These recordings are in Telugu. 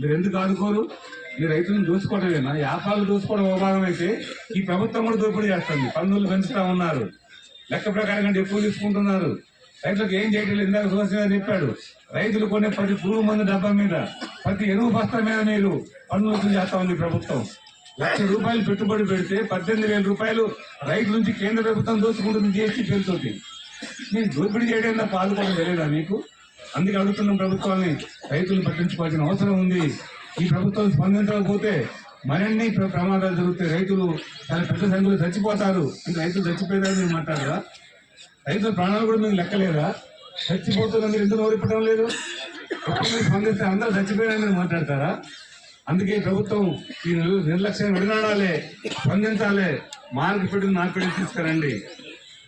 మీరు ఎందుకు ఆదుకోరు? ఈ రైతులను దోచుకోవడమేనా వ్యాపారాలు దోచుకోవడం ఒక భాగం అయితే ఈ ప్రభుత్వం కూడా దోపిడీ చేస్తుంది. పన్నులు పెంచుతా ఉన్నారు. లెక్క ప్రకారం కంటే ఎక్కువ తీసుకుంటున్నారు. రైతులకు ఏం చేయటం లేదు ఇందాక సుభాష్ చెప్పాడు. రైతులు కొనే ప్రతి పురుగు మందు డబ్బా మీద ప్రతి ఎరువు బస్తా మీద మీరు పన్నులు వసూలు చేస్తా ఉంది ప్రభుత్వం. లక్ష రూపాయలు పెట్టుబడి పెడితే పద్దెనిమిది వేల రూపాయలు రైతు నుంచి కేంద్ర ప్రభుత్వం దోచుకుంటుంది జిఎస్టీ పేరుతోటి. మీరు దోపిడీ చేయడం పాల్గొనడం తెలియదా మీకు? అందుకే అడుగుతున్నాం ప్రభుత్వాన్ని రైతులు పట్టించుకోవాల్సిన అవసరం ఉంది. ఈ ప్రభుత్వం స్పందించకపోతే మరిన్ని ప్రమాదాలు జరుగుతాయి. రైతులు చాలా పెద్ద సంఖ్యలో చచ్చిపోతారు. అంటే రైతులు చచ్చిపోయారని మీరు మాట్లాడరా? రైతుల ప్రాణాలు కూడా మీకు లెక్కలేదా చచ్చిపోతున్నా మీరు ఎందుకు ఓడిపడం లేదు? స్పందిస్తే అందరూ చచ్చిపోయారని మీరు మాట్లాడతారా? అందుకే ప్రభుత్వం ఈ నిర్లక్ష్యం విడనాడాలి స్పందించాలి. మార్పు పెట్టి మార్పిడి తీసుకురండి.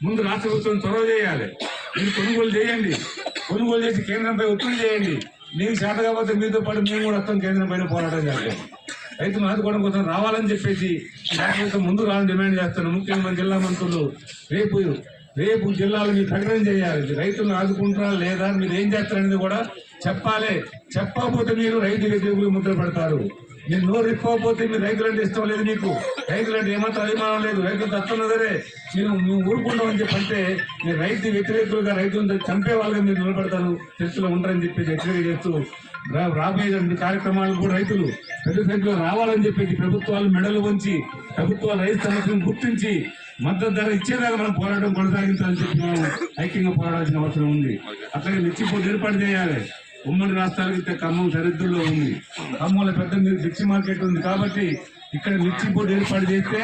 ముందు రాష్ట్ర ప్రభుత్వం చొరవ చేయాలి. మీరు కొనుగోలు చేయండి. కొనుగోలు చేసి కేంద్రంపై ఒత్తిడి చేయండి. మీకు చేత కాకపోతే మీతో పాటు మేము కూడా వస్తాం కేంద్రం పైన పోరాటం చేస్తాం. రైతులను ఆదుకోవడం కోసం రావాలని చెప్పేసి రాష్ట్ర ముందు రావాలని డిమాండ్ చేస్తున్నాం. ముఖ్యంగా మన జిల్లా మంత్రులు రేపు రేపు జిల్లాలో మీరు ప్రకటన చేయాలి. రైతులను ఆదుకుంటారా లేదా మీరు ఏం చేస్తారనేది కూడా చెప్పాలి. చెప్పకపోతే మీరు రైతు వ్యతిరేకులు ముద్ర పెడతారు. నేను నోరు ఇప్పకపోతే మీరు రైతులంటే ఇష్టం లేదు నీకు. రైతులంటే ఏమంత అభిమానం లేదు. రైతులు తత్తున్నదరే నేను మేము ఊరుకుంటామని చెప్పి అంటే రైతు వ్యతిరేకులుగా రైతులను చంపే వాళ్ళగా మీరు నిలబడతాను చర్చలో ఉండరని చెప్పేసి హెచ్చరిక చేస్తూ రా- రాబోయే కార్యక్రమాలు కూడా రైతులు పెద్ద సంఖ్యలో రావాలని చెప్పేసి ప్రభుత్వాలు మెడలు వంచి ప్రభుత్వాలు రైతు సమస్యలను గుర్తించి మద్దతు ధర ఇచ్చేదాకా మనం పోరాటం కొనసాగించాలని చెప్పి మనం ఐక్యంగా పోరాడాల్సిన అవసరం ఉంది. అట్లాగే నిచ్చిపోతే ఏర్పాటు చేయాలి. ఉమ్మడి రాష్ట్రాలకు ఖమ్మం సరిహద్దుల్లో ఉంది. ఖమ్మంలో పెద్ద మిర్చి మార్కెట్ ఉంది కాబట్టి ఇక్కడ మిర్చి పోటీ ఏర్పాటు చేస్తే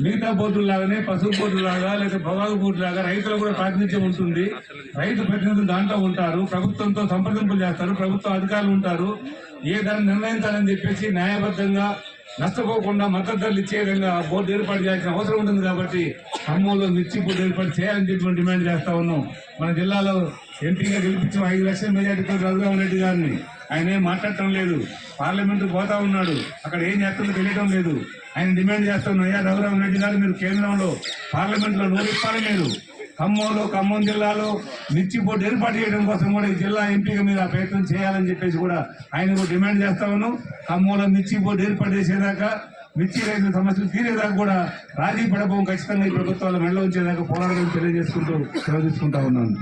మిగతా బోర్డులు లాగానే పసుపు బోర్డు లాగా లేదా పొగాకు బోర్డు లాగా రైతులకు కూడా ప్రాతినిధ్యం ఉంటుంది. రైతు ప్రతినిధులు దాంట్లో ఉంటారు. ప్రభుత్వంతో సంప్రదింపులు చేస్తారు. ప్రభుత్వ అధికారులు ఉంటారు. ఏ ధర నిర్ణయించాలని చెప్పేసి న్యాయబద్ధంగా నష్టపోకుండా మద్దతు ధరలు ఇచ్చే విధంగా బోర్డు ఏర్పాటు చేయాల్సిన అవసరం ఉంటుంది కాబట్టి ఖమ్మంలో మిర్చి బోర్డు ఏర్పాటు చేయాలని చెప్పి డిమాండ్ చేస్తా ఉన్నాం. మన జిల్లాలో ఎంపీగా గెలిపించిన ఐదు లక్షల మెజార్టీతో రఘురామ రెడ్డి గారిని. ఆయన ఏం మాట్లాడటం లేదు. పార్లమెంట్ పోతా ఉన్నాడు. అక్కడ ఏం చేస్తుందో తెలియడం లేదు. ఆయన డిమాండ్ చేస్తున్నాం అయ్యా రఘురామ రెడ్డి గారు మీరు కేంద్రంలో పార్లమెంట్లో నోరిప్పాలి మీరు. ఖమ్మంలో ఖమ్మం జిల్లాలో మిర్చి బోర్డు ఏర్పాటు చేయడం కోసం కూడా ఈ జిల్లా ఎంపీగా మీరు ఆ ప్రయత్నం చేయాలని చెప్పేసి కూడా ఆయన కూడా డిమాండ్ చేస్తా ఉన్నాం. ఖమ్మంలో మిర్చి బోర్డు ఏర్పాటు చేసేదాకా మిర్చి రైతుల సమస్యలు తీరేదాకా కూడా రాజీ పడబోం ఖచ్చితంగా ఈ ప్రభుత్వాల మెడలో ఉంచేదాకా పోరాడడం తెలియజేసుకుంటూ సెలవు తీసుకుంటా ఉన్నాను.